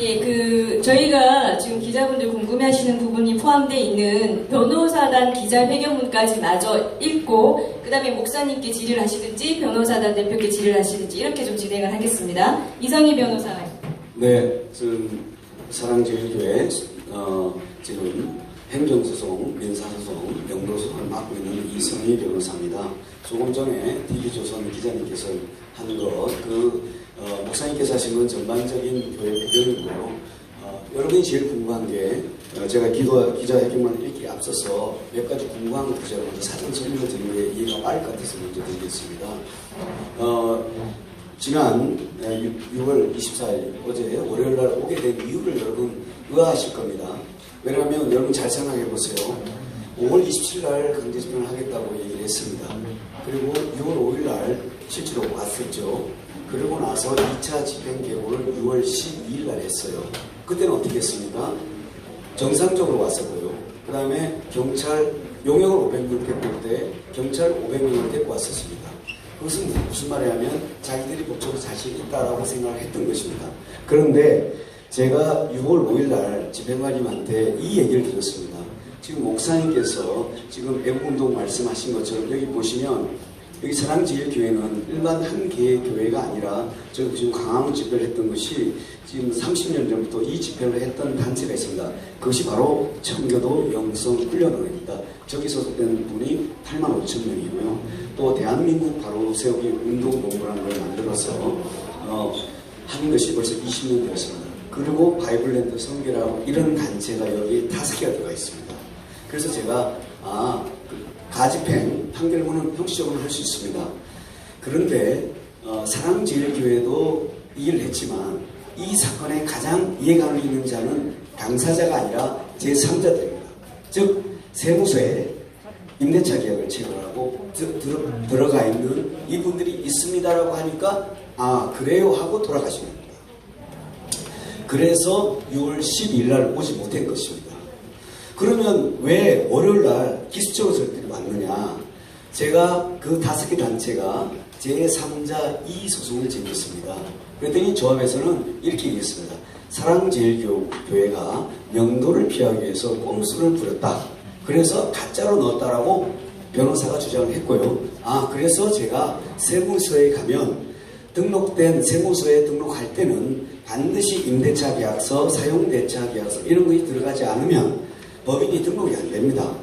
예, 그 저희가 지금 기자분들 궁금해하시는 부분이 포함되어 있는 변호사단 기자 회견문까지 마저 읽고 그다음에 목사님께 질의를 하시든지 변호사단 대표께 질의를 하시든지 이렇게 좀 진행을 하겠습니다. 이성희 변호사. 네, 지금 사랑제일교회 어, 지금 행정소송, 민사소송, 영도소송을 맡고 있는 이성희 변호사입니다. 조금 전에 TV조선 기자님께서 한 것, 그 어, 목사님께서 하신 건 전반적인 교회 배경이고요. 어, 여러분이 제일 궁금한 게 어, 제가 기도, 기자회견만 읽기 앞서서 몇 가지 궁금한 것들 제가 먼저 사전 설명을 드리는 게 이해가 빠를 것 같아서 먼저 드리겠습니다. 어, 지난 6월 24일 어제 월요일 날 오게 된 이유를 여러분 의아하실 겁니다. 왜냐하면 여러분 잘 생각해 보세요. 5월 27일 날 강제 집행을 하겠다고 얘기를 했습니다. 그리고 6월 5일 날 실제로 왔었죠. 그러고 나서 2차 집행 계획을 6월 12일 날 했어요. 그때는 어떻게 했습니까? 정상적으로 왔었고요. 그 다음에 경찰 용역을 500명 데리고 올때 경찰 500명을 데리고 왔었습니다. 그것은 무슨 말이냐면 자기들이 법적으로 자신이 있다라고 생각을 했던 것입니다. 그런데 제가 6월 5일 날 집행관님한테 이 얘기를 드렸습니다. 지금 목사님께서 지금 애국운동 말씀하신 것처럼 여기 보시면 여기 사랑제일교회는 일반 한 개의 교회가 아니라 저 지금 강화문 집회를 했던 것이 지금 30년 전부터 이 집회를 했던 단체가 있습니다. 그것이 바로 청교도 영성 훈련원입니다. 저기 소속된 분이 8만 5천 명이고요. 또 대한민국 바로 세우기 운동본부라는 걸 만들어서 어, 한 것이 벌써 20년 되었습니다. 그리고 바이블랜드 성계라고 이런 단체가 여기 다섯 개가 들어가 있습니다. 그래서 제가 아그 가집행 판결문은 형식적으로 할 수 있습니다. 그런데 어, 사랑제일교회도 이해를 했지만 이 사건에 가장 이해감을 있는 자는 당사자가 아니라 제3자들입니다. 즉 세무서에 임대차 계약을 체결하고 드, 드, 들어 가 있는 이분들이 있습니다라고 하니까 아 그래요 하고 돌아가시는 겁니다. 그래서 6월 12일 날 오지 못한 것입니다. 그러면 왜 월요일 날 기습적으로 저들이 왔느냐? 제가 그 다섯 개 단체가 제3자 2소송을 제기했습니다. 그랬더니 조합에서는 이렇게 얘기했습니다. 사랑제일교회가 명도를 피하기 위해서 꼼수를 부렸다. 그래서 가짜로 넣었다라고 변호사가 주장을 했고요. 아, 그래서 제가 세무서에 가면 등록된 세무서에 등록할 때는 반드시 임대차 계약서, 사용대차 계약서 이런 것이 들어가지 않으면 법인이 등록이 안 됩니다.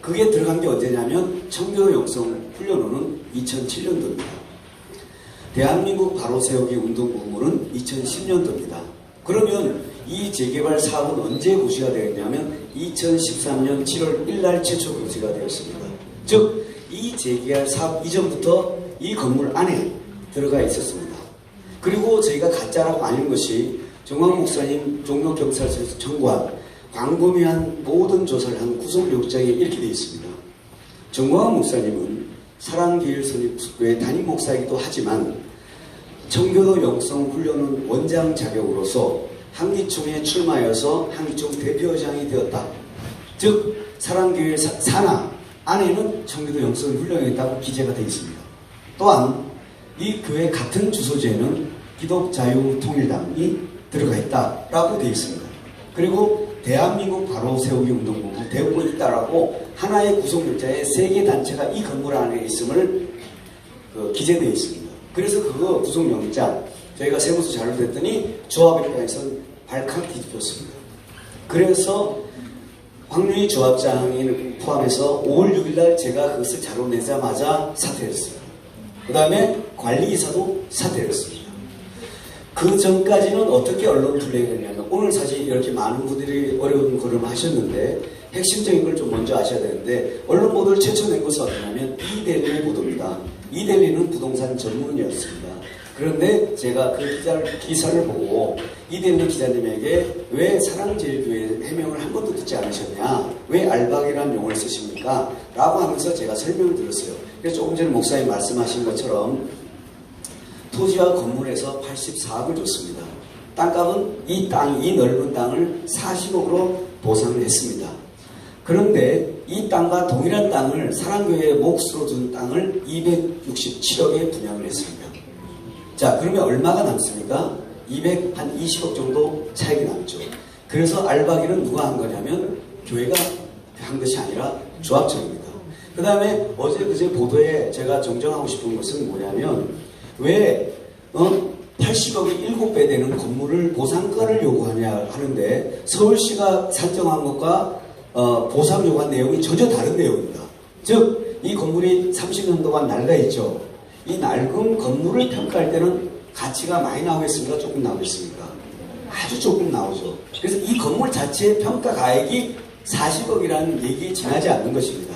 그게 들어간 게 언제냐면 청교 영성 훈련원은 2007년도입니다. 대한민국 바로 세우기 운동 부문은 2010년도입니다. 그러면 이 재개발 사업은 언제 고시가 되었냐면 2013년 7월 1날 최초 고시가 되었습니다. 즉, 이 재개발 사업 이전부터 이 건물 안에 들어가 있었습니다. 그리고 저희가 가짜라고 아는 것이 정광 목사님 종로경찰서에서 청구한 광범위한 모든 조사를 한 구속영장에 이렇게 되어 있습니다. 정광 목사님은 사랑기일선입교회 담임 목사이기도 하지만 청교도 영성훈련은 원장 자격으로서 한기총에 출마해서 한기총 대표장이 되었다. 즉 사랑교회 산하 안에는 청교도 영성훈련이 있다고 기재가 되어 있습니다. 또한 이 교회 같은 주소지에는 기독자유통일당이 들어가 있다라고 되어 있습니다. 그리고 대한민국 바로 세우기 운동본부 대우고 있다라고 하나의 구속물자에 세 개 단체가 이 건물 안에 있음을 그 기재되어 있습니다. 그래서 그거 구속영장 저희가 세무서 자료를 냈더니 조합 입장에서 발칵 뒤집혔습니다. 그래서 황룡희 조합장을 포함해서 5월 6일날 제가 그것을 자료 내자마자 사퇴했어요. 그 다음에 관리이사도 사퇴했습니다. 그 전까지는 어떻게 언론 했냐면 오늘 사실 이렇게 많은 분들이 어려운 걸음 하셨는데 핵심적인 걸 좀 먼저 아셔야 되는데 언론 보도를 최초 낸 것은 어디냐면 이델리의 보도입니다. 이델리는 부동산 전문이었습니다. 그런데 제가 그 기사를, 기사를 보고 이델리 기자님에게 왜 사랑제일교회 해명을 한 번도 듣지 않으셨냐? 왜 알박이라는 용어를 쓰십니까? 라고 하면서 제가 설명을 드렸어요. 그래서 조금 전에 목사님 말씀하신 것처럼 토지와 건물에서 84억을 줬습니다. 땅값은 이 땅, 이 넓은 땅을 40억으로 보상을 했습니다. 그런데 이 땅과 동일한 땅을 사랑교회의 몫으로 준 땅을 267억에 분양을 했습니다. 자, 그러면 얼마가 남습니까? 200한 20억 정도 차익이 남죠. 그래서 알바기는 누가 한 거냐면 교회가 한 것이 아니라 조합청입니다. 그 다음에 어제 그제 보도에 제가 정정하고 싶은 것은 뭐냐면 왜 어? 80억이 7배 되는 건물을 보상가를 요구하냐 하는데 서울시가 산정한 것과 어, 보상 요구한 내용이 전혀 다른 내용입니다. 즉, 이 건물이 30년 동안 낡아 있죠. 이 낡은 건물을 평가할 때는 가치가 많이 나오겠습니까? 조금 나오겠습니까? 아주 조금 나오죠. 그래서 이 건물 자체의 평가 가액이 40억이라는 얘기에 지나지 않는 것입니다.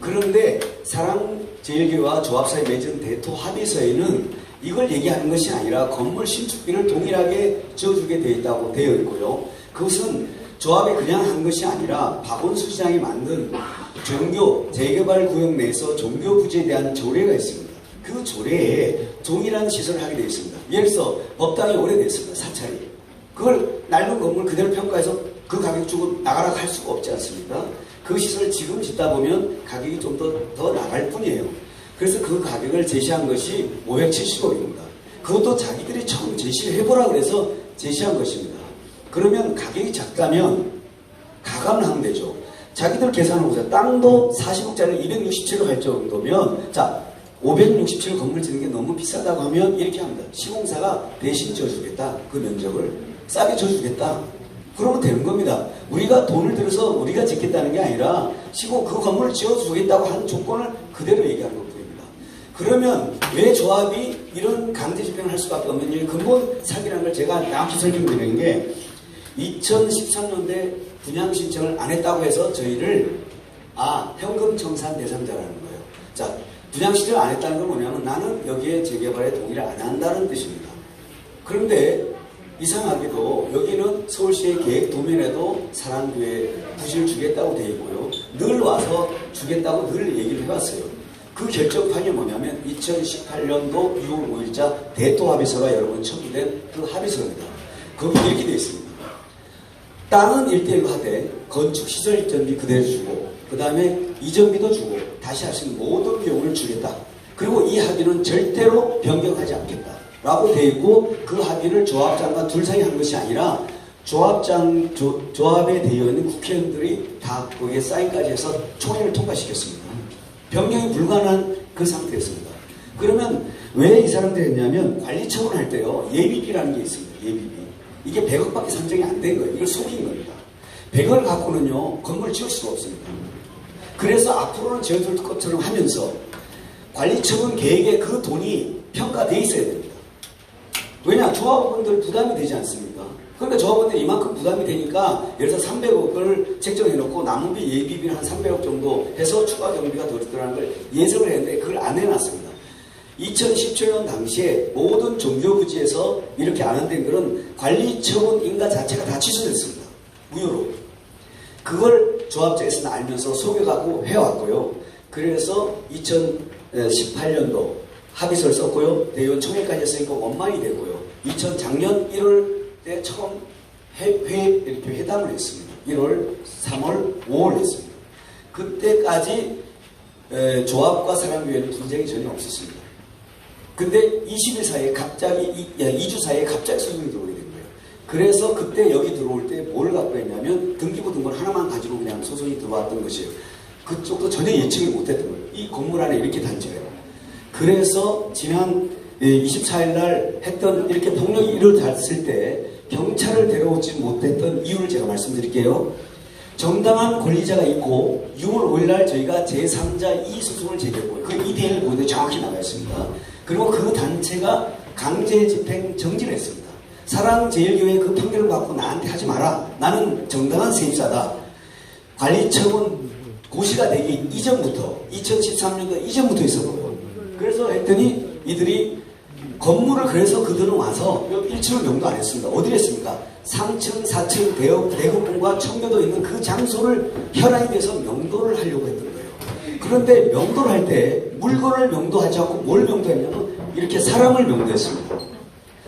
그런데 사랑 제일교회와 조합사에 맺은 대토 합의서에는 이걸 얘기하는 것이 아니라 건물 신축비를 동일하게 지어주게 되어 있다고 되어 있고요. 그것은 조합에 그냥 한 것이 아니라 박원수 시장이 만든 종교 재개발 구역 내에서 종교 부지에 대한 조례가 있습니다. 그 조례에 동일한 시설을 하게 되어 있습니다. 예를 들어서 법당이 오래됐습니다. 사찰이. 그걸 낡은 건물 그대로 평가해서 그 가격 주고 나가라 할 수가 없지 않습니까? 그 시설을 지금 짓다 보면 가격이 좀 더 더 나갈 뿐이에요. 그래서 그 가격을 제시한 것이 570억입니다. 그것도 자기들이 처음 제시를 해보라 그래서 제시한 것입니다. 그러면 가격이 작다면 가감을 하면 되죠. 자기들 계산을 보세요. 땅도 40억짜리 267억 할 정도면 자 567 건물 짓는 게 너무 비싸다고 하면 이렇게 합니다. 시공사가 대신 지어주겠다. 그 면적을 싸게 지어주겠다. 그러면 되는 겁니다. 우리가 돈을 들여서 우리가 짓겠다는 게 아니라 시공 그 건물을 지어주겠다고 하는 조건을 그대로 얘기하는 것뿐입니다. 그러면 왜 조합이 이런 강제 집행을 할 수밖에 없는 이 근본 사기라는 걸 제가 명확히 설명드리는 게 2013년대 분양 신청을 안 했다고 해서 저희를 아 현금 청산 대상자라는 거예요. 자 분양 신청 안 했다는 건 뭐냐면 나는 여기에 재개발에 동의를 안 한다는 뜻입니다. 그런데 이상하게도 여기는 서울시의 계획 도면에도 사랑교회 부지를 주겠다고 되어 있고요. 늘 와서 주겠다고 늘 얘기를 해왔어요. 그 결정판이 뭐냐면 2018년도 6월 5일자 대토 합의서가 여러분 첨부된 그 합의서입니다. 거기 이렇게 되어 있습니다. 땅은 일대일로 하되 건축 시설 입전비 그대로 주고 그 다음에 이전비도 주고 다시 할 수 있는 모든 비용을 주겠다. 그리고 이 합의는 절대로 변경하지 않겠다. 라고 되어 있고 그 합의를 조합장과 둘 사이 한 것이 아니라 조합장 조, 조합에 되어 있는 국회의원들이 다 거기에 사인까지 해서 총회를 통과시켰습니다. 변경이 불가능한 그 상태였습니다. 그러면 왜 이 사람들이 했냐면 관리 처분 할 때요 예비비라는 게 있습니다. 예비비. 이게 100억밖에 산정이 안 된 거예요. 이걸 속인 겁니다. 100억을 갖고는요 건물을 지을 수가 없습니다. 그래서 앞으로는 지어줄 것처럼 하면서 관리 처분 계획에 그 돈이 평가돼 있어야 됩니다. 왜냐 조합원들 부담이 되지 않습니까? 그러니까 조합원들이 이만큼 부담이 되니까 예를 들어서 300억을 책정해 놓고 남은 비 예비비는 한 300억 정도 해서 추가 경비가 더 들어가는 걸 예상을 했는데 그걸 안 해놨습니다. 2017년 당시에 모든 종교부지에서 이렇게 안 한된 것은 관리처분 인가 자체가 다 취소됐습니다. 무효로. 그걸 조합장에서는 알면서 속여가고 해왔고요. 그래서 2018년도 합의서를 썼고요. 대의원 총회까지 했으니까 원만이 되고요. 2000 작년 1월 때 처음 회, 회, 이렇게 회담을 했습니다. 1월, 3월, 5월 했습니다. 그때까지 에, 조합과 사랑교회는 분쟁이 전혀 없었습니다. 근데 20일 사이에 갑자기, 이, 2주 사이에 갑자기 소송이 들어오게 된 거예요. 그래서 그때 여기 들어올 때 뭘 갖고 했냐면 등기부 등본 하나만 가지고 그냥 소송이 들어왔던 것이에요. 그쪽도 전혀 예측을 못했던 거예요. 이 건물 안에 이렇게 단지가 요 그래서 지난 24일 날 했던 이렇게 폭력이 이루어졌을 때 경찰을 데려오지 못했던 이유를 제가 말씀드릴게요. 정당한 권리자가 있고 6월 5일 날 저희가 제3자 2소송을 제기했고요. 그 이대일 보도에 정확히 나와 있습니다. 그리고 그 단체가 강제 집행 정지를 했습니다. 사랑제일교회 그 판결을 받고 나한테 하지 마라. 나는 정당한 세입자다. 관리처분 고시가 되기 이전부터 2013년도 이전부터 있었고요. 그래서 했더니 이들이 건물을 그래서 그들은 와서 1층을 명도 안 했습니다. 어디를 했습니까? 3층, 4층 대역, 대구분과 청교도 있는 그 장소를 혈안이 돼서 명도를 하려고 했던 거예요. 그런데 명도를 할 때 물건을 명도하지 않고 뭘 명도했냐면 이렇게 사람을 명도했습니다.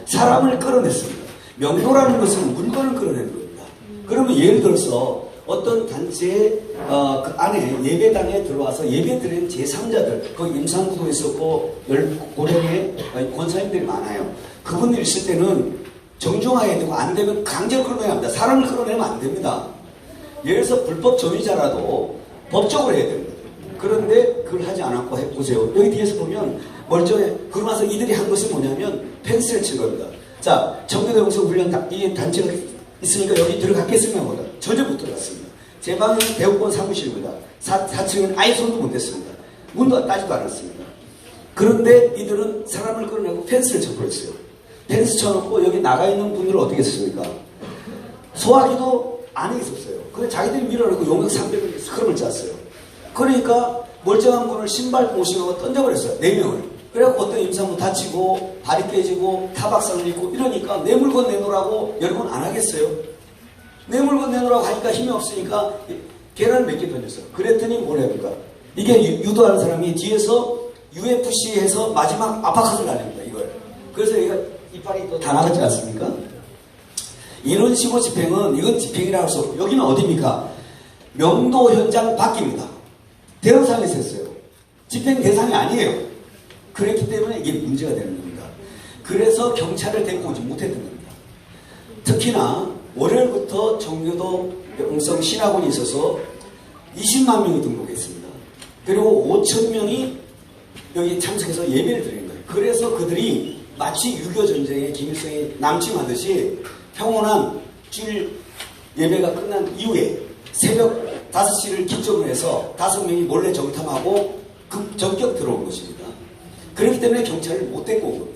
사람을 끌어냈습니다. 명도라는 것은 물건을 끌어내는 겁니다. 그러면 예를 들어서 어떤 단체의 어, 그 안에 예배당에 들어와서 예배 드리는 제3자들, 거기 임산부도 있었고, 열, 고령의 권사님들이 많아요. 그분들이 있을 때는 정중하게 되고 안 되면 강제로 끌어내야 합니다. 사람을 끌어내면 안 됩니다. 예를 들어서 불법 점유자라도 법적으로 해야 됩니다. 그런데 그걸 하지 않았고 해보세요. 여기 뒤에서 보면 멀쩡해. 그러고 나서 이들이 한 것은 뭐냐면 펜스를 친 겁니다. 자, 영성 훈련 다- 이 단체가 있으니까 여기 들어갔겠습니까? 못 들어갔습니다. 제 방은 대우권 사무실입니다. 4, 4층은 아예 손도 못 댔습니다. 문도 따지도 않았습니다. 그런데 이들은 사람을 끌어내고 펜스를 쳐버렸어요. 펜스 쳐놓고 여기 나가 있는 분들은 어떻게 했습니까? 소화기도 안에 있었어요. 근데 자기들이 밀어넣고 용역 300을 스크럼을 짰어요. 그러니까 멀쩡한 분을 신발 모시고 던져버렸어요. 네 명을. 그래갖고 어떤 임산부 다치고 발이 깨지고 타박상을 입고 이러니까 내 물건 내놓으라고 여러분 안 하겠어요? 내 물건 내놓으라고 하니까 힘이 없으니까 계란을 몇 개 던졌어요. 그랬더니 뭘 해볼까? 이게 유- 유도하는 사람이 뒤에서 UFC 해서 마지막 아파카를 날립니다. 이걸. 그래서 얘가 이빨이 또 다 나갔지 않습니까? 이런 식으로 집행은 이건 집행이라고 할수 없고 여기는 어디입니까? 명도 현장 밖입니다. 대로상에서 했어요. 집행 대상이 아니에요. 그랬기 때문에 이게 문제가 되는 겁니다. 그래서 경찰을 데리고 오지 못했던 겁니다. 특히나 월요일부터 정교도 영성 신학원이 있어서 20만 명이 등록했습니다. 그리고 5천 명이 여기 참석해서 예배를 드리는 거예요. 그래서 그들이 마치 6.25 전쟁의 김일성이 남침하듯이 평온한 주일 예배가 끝난 이후에 새벽 5시를 기점으로 해서 5명이 몰래 정탐하고 급 전격 들어온 것입니다. 그렇기 때문에 경찰을 못 데리고 온 겁니다.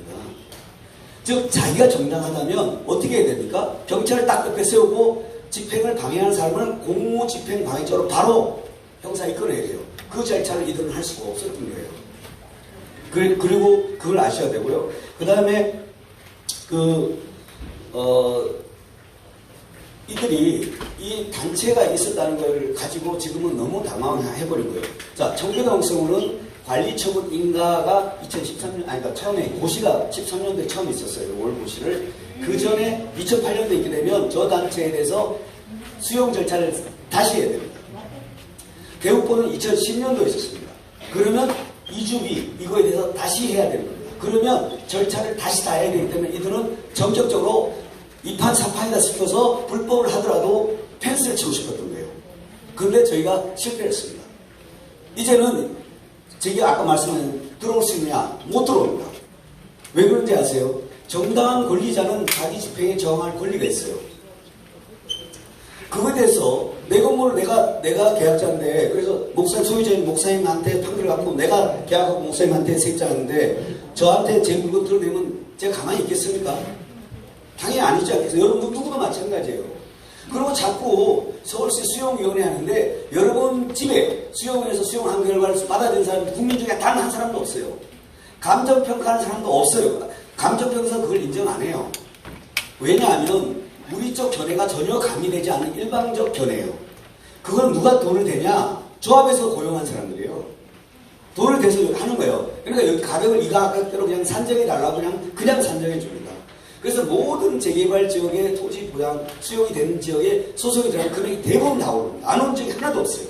즉 자기가 정당하다면 어떻게 해야 됩니까? 경찰을 딱 옆에 세우고 집행을 방해하는 사람을 공무 집행 방해죄로 바로 형사에 끌어내야 돼요. 그 절차를 이들은 할 수가 없었던 거예요. 그- 그리고 그걸 아셔야 되고요. 그 다음에 그, 어, 이들이 이 단체가 있었다는 걸 가지고 지금은 너무 당황해버린 거예요. 자, 청교동성으로는 관리처분 인가가 2013년, 아니, 그러니까 처음에 고시가 13년도에 처음 있었어요. 월 고시를. 그 전에 2008년도에 있게 되면 저 단체에 대해서 수용 절차를 다시 해야 됩니다. 대우권은 2010년도에 있었습니다. 그러면 이주비 이거에 대해서 다시 해야 되는 겁니다. 그러면 절차를 다시 다 해야 되기 때문에 이들은 전격적으로 이판 사판에다 시켜서 불법을 하더라도 펜스를 치고 싶었던 거예요. 그런데 저희가 실패했습니다. 이제는 제가 아까 말씀한 들어올 수 있느냐? 못 들어옵니다. 왜 그런지 아세요? 정당한 권리자는 자기 집행에 저항할 권리가 있어요. 그거에 대해서 내 건물을 내가 내가 계약자인데 그래서 목사 소유자인 목사님한테 판결을 갖고 내가 계약하고 목사님한테 세입자인데 저한테 제 물건 드러내면 제가 가만히 있겠습니까? 당연히 아니지 않겠어요? 여러분 누구도 마찬가지예요. 그리고 자꾸 서울시 수용위원회 하는데 여러분 집에 수용원에서 수용한 결과를 받아들인 사람 국민 중에 단 한 사람도 없어요. 감정평가하는 사람도 없어요. 감정평가에서 그걸 인정 안 해요. 왜냐하면 우리적 견해가 전혀 가미되지 않은 일방적 견해예요. 그걸 누가 돈을 대냐? 조합에서 고용한 사람들이에요. 돈을 대서 하는 거예요. 그러니까 여기 가격을 이가 아까대로 그냥 산정해 달라고 그냥 그냥 산정해 줍니다. 그래서 모든 재개발 지역의 토지 보장 수용이 되는 지역에 소속이 되는 금액이 대부분 나오릅니다. 안 온 적이 하나도 없어요.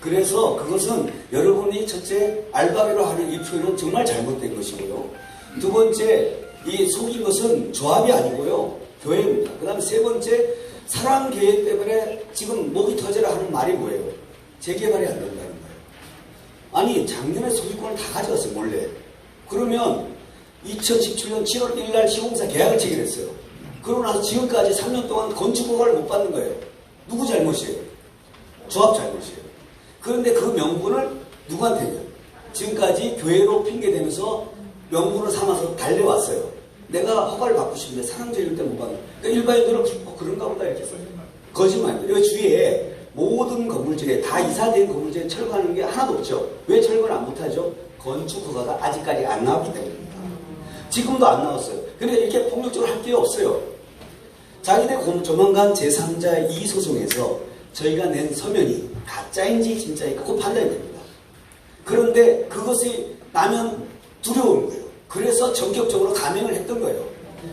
그래서 그것은 여러분이 첫째 알바비로 하는 이 표현은 정말 잘못된 것이고요. 두 번째 이 속인 것은 조합이 아니고요 교회입니다. 그 다음에 세 번째 사랑 계획 때문에 지금 목이 터져라 하는 말이 뭐예요? 재개발이 안 된다는 거예요. 아니 작년에 소유권을 다 가져갔어요 몰래. 그러면 2017년 7월 1일 날 시공사 계약을 체결했어요. 그러고 나서 지금까지 3년 동안 건축 허가를 못 받는 거예요. 누구 잘못이에요? 조합 잘못이에요. 그런데 그 명분을 누구한테 요 지금까지 교회로 핑계대면서 명분을 삼아서 달려왔어요. 내가 허가를 받고 싶은데 사랑제일 때못 받는. 그러니까 일반인들은 어, 그런가 보다 이렇게 써요. 거짓말입니다. 여기 주위에 모든 건물지에 다 이사된 건물지에 철거하는 게 하나도 없죠. 왜 철거를 안 못하죠? 건축 허가가 아직까지 안 나왔기 때문입니다. 지금도 안 나왔어요. 근데 이렇게 폭력적으로 할 게 없어요. 자기들 공- 조만간 제3자 이 소송에서 저희가 낸 서면이 가짜인지 진짜인지 그 판단이 됩니다. 그런데 그것이 나면 두려운 거예요. 그래서 전격적으로 감행을 했던 거예요.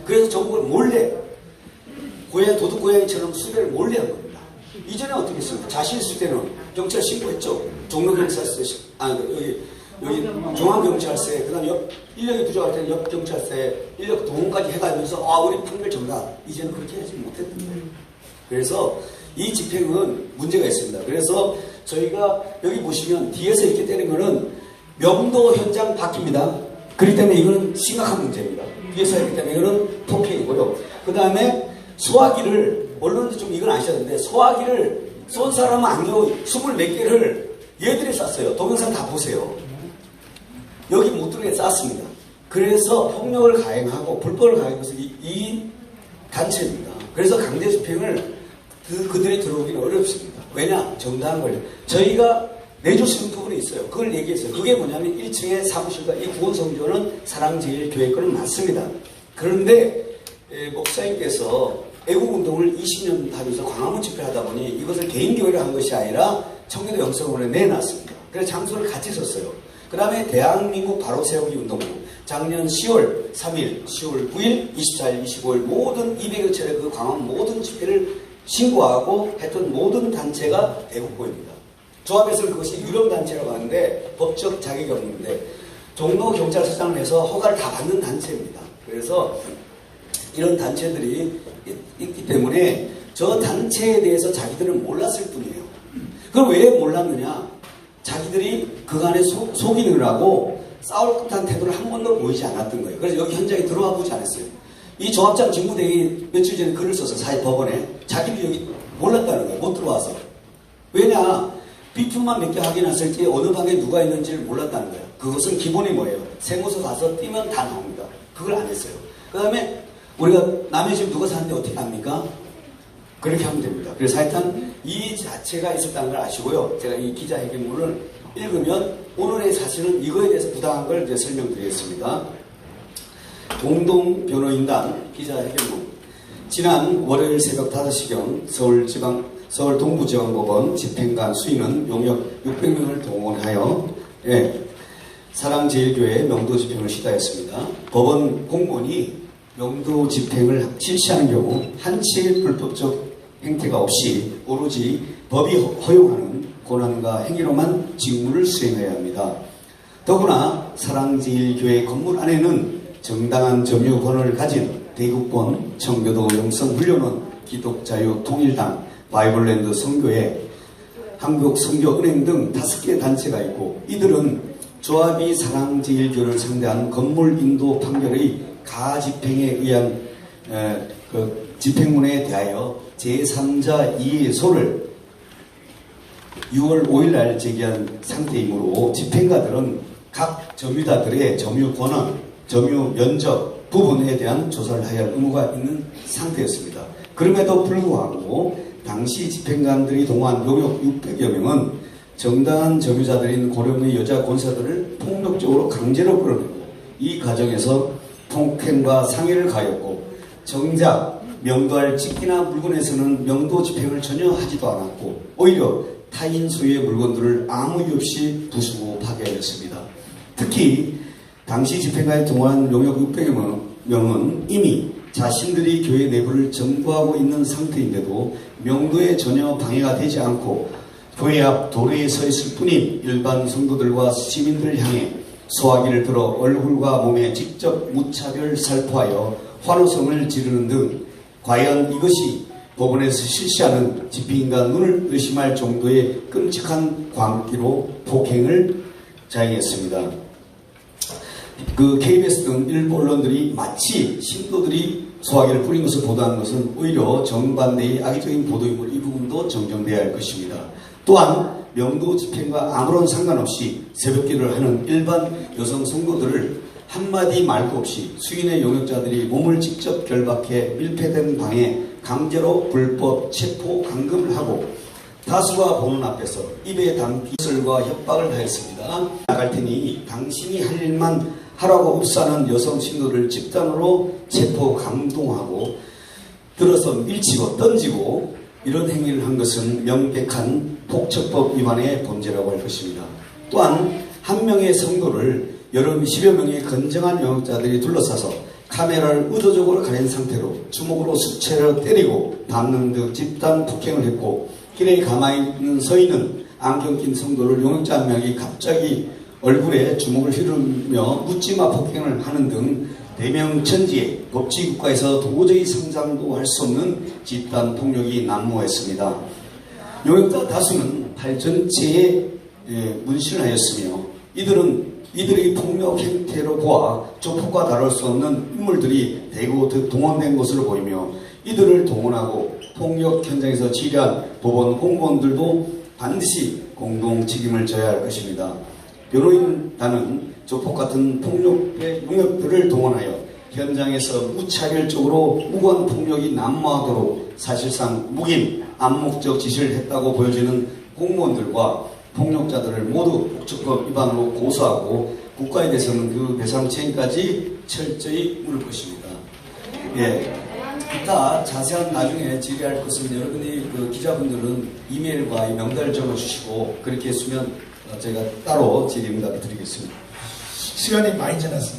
그래서 정부를 몰래 고양 도둑 고양이처럼 수배를 몰래 한 겁니다. 이전에 어떻게 했습니까? 자신 있을 때는 경찰 신고했죠. 종로 경찰서 시- 아 여기 여기 중앙경찰서에 그 다음 옆 인력이 부족할 때는 옆 경찰서에 인력 동원까지 해가면서 아 우리 판결 정답 이제는 그렇게 하지 못했던 거예요. 그래서 이 집행은 문제가 있습니다. 그래서 저희가 여기 보시면 뒤에서 이렇게 때리는 거는 명도 현장 바뀝니다. 그렇기 때문에 이거는 심각한 문제입니다. 뒤에서 했기 때문에 이거는 폭행이고요. 그 다음에 소화기를 언론도 좀 이건 아셔야 되는데 소화기를 쏜 사람은 안경 24개를 얘들이 쐈어요. 동영상 다 보세요. 여기 못 들게 쐈습니다. 그래서 폭력을 가행하고 불법을 가행해서 이, 이 단체입니다. 그래서 강제 집행을 그, 그들이 들어오기는 어렵습니다. 왜냐? 정당한 권리. 저희가 있는 부분이 있어요. 그걸 얘기했어요. 그게 뭐냐면 1층에 사무실과 이 구원성조는 사랑제일교회 거는 맞습니다. 그런데 에, 목사님께서 애국운동을 20년 하면서 광화문 집회를 하다 보니 이것을 개인교회로 한 것이 아니라 청계도 영성원에 내놨습니다. 그래서 장소를 같이 썼어요. 그 다음에 대한민국 바로 세우기 운동부 작년 10월 3일, 10월 9일, 24일, 25일 모든 200여 차례 그 광화문 모든 집회를 신고하고 했던 모든 단체가 애국보입니다. 조합에서는 그것이 유령단체라고 하는데 법적 자격이 없는데 종로 경찰서장을 해서 허가를 다 받는 단체입니다. 그래서 이런 단체들이 있- 있기 때문에 저 단체에 대해서 자기들은 몰랐을 뿐이에요. 그럼 왜 몰랐느냐? 자기들이 그간에 속, 속이느라고 싸울 듯한 태도를 한 번도 보이지 않았던 거예요. 그래서 여기 현장에 들어와 보지 않았어요. 이 조합장 직무대행이 며칠 전에 글을 써서 사회 법원에 자기도 여기 몰랐다는 거예요. 못 들어와서. 왜냐? 비품만 몇 개 확인했을 때 어느 방에 누가 있는지를 몰랐다는 거예요. 그것은 기본이 뭐예요? 세무서 가서 뛰면 다 나옵니다. 그걸 안 했어요. 그 다음에 우리가 남의 집 누가 사는데 어떻게 합니까? 그렇게 하면 됩니다. 그래서 하여튼 이 자체가 있었다는 걸 아시고요. 제가 이 기자회견문을 읽으면 오늘의 사실은 이거에 대해서 부당한 걸 이제 설명드리겠습니다. 동동 변호인단 기자회견문. 지난 월요일 새벽 5시경 서울지방 서울 동부지방법원 집행관 수위는 용역 600명을 동원하여 예, 사랑제일교회 명도 집행을 시도했습니다. 법원 공무원이 명도 집행을 실시하는 경우 한치의 불법적 행태가 없이 오로지 법이 허용하는 권한과 행위로만 직무를 수행해야 합니다. 더구나 사랑제일교회 건물 안에는 정당한 점유 권한을 가진 대국본 청교도 영성훈련원 기독자유통일당 바이블랜드 선교회 한국선교은행 등 다섯 개 단체가 있고 이들은 조합이 사랑제일교를 상대한 건물 인도 판결의 가집행에 의한 에, 그 집행문에 대하여 제3자 이의소를 6월 5일 날 제기한 상태이므로 집행가들은 각 점유자들의 점유 권한, 점유 면적 부분에 대한 조사를 해야 할 의무가 있는 상태였습니다. 그럼에도 불구하고 당시 집행관들이 동원 용역 600여 명은 정당한 점유자들인 고령의 여자 권사들을 폭력적으로 강제로 끌어내고 이 과정에서 폭행과 상해를 가했고 정작 명도할 직기나 물건에서는 명도 집행을 전혀 하지도 않았고 오히려 타인 소유의 물건들을 아무 이유 없이 부수고 파괴하였습니다. 특히 당시 집행가에 동원한 용역 600여 명은 이미 자신들이 교회 내부를 점거하고 있는 상태인데도 명도에 전혀 방해가 되지 않고 교회 앞 도로에 서 있을 뿐인 일반 성도들과 시민들을 향해 소화기를 들어 얼굴과 몸에 직접 무차별 살포하여 환호성을 지르는 등 과연 이것이 법원에서 실시하는 집행인가 눈을 의심할 정도의 끔찍한 광기로 폭행을 자행했습니다. 그 KBS 등 일부 언론들이 마치 신도들이 소화기를 뿌린 것을 보도하는 것은 오히려 정반대의 악의적인 보도이므로 이 부분도 정정돼야 할 것입니다. 또한 명도 집행과 아무런 상관없이 새벽기를 하는 일반 여성 성도들을 한마디 말도 없이 수인의 용역자들이 몸을 직접 결박해 밀폐된 방에 강제로 불법 체포 감금을 하고 다수가 보는 앞에서 입에 담기 설과 협박을 하였습니다. 나갈 테니 당신이 할 일만 하라고 흡사하는 여성 신도를 집단으로 체포 감동하고 들어서 밀치고 던지고 이런 행위를 한 것은 명백한 폭처법 위반의 범죄라고 할 것입니다. 또한 한 명의 성도를 여러 십여 명의 건정한 영역자들이 둘러싸서 카메라를 의도적으로 가린 상태로 주먹으로 수채로 때리고 밟는 등 집단 폭행을 했고 길에 가만히 있는 서 있는 안경 낀 성도를 용역자 한 명이 갑자기 얼굴에 주먹을 휘두르며 묻지마 폭행을 하는 등 대명천지에 법치국가에서 도저히 상상도 할 수 없는 집단 폭력이 난무했습니다. 용역자 다수는 팔 전체에 예, 문신을 하였으며 이들은 이들의 폭력 행태로 보아 조폭과 다룰 수 없는 인물들이 대거 동원된 것으로 보이며 이들을 동원하고 폭력 현장에서 지휘한 법원 공무원들도 반드시 공동 책임을 져야 할 것입니다. 변호인단은 조폭 같은 폭력배 용역들을 동원하여 현장에서 무차별적으로 무고한 폭력이 난무하도록 사실상 묵인, 암묵적 지시를 했다고 보여지는 공무원들과 폭력자들을 모두 폭처법 위반으로 고소하고 국가에 대해서는 그 배상 책임까지 철저히 물을 것입니다. 예. 이따 자세한 나중에 질의할 것은 여러분이 그 기자분들은 이메일과 이 명단을 적어주시고 그렇게 했으면 어, 제가 따로 질의 응답을 드리겠습니다. 시간이 많이 지났습니다.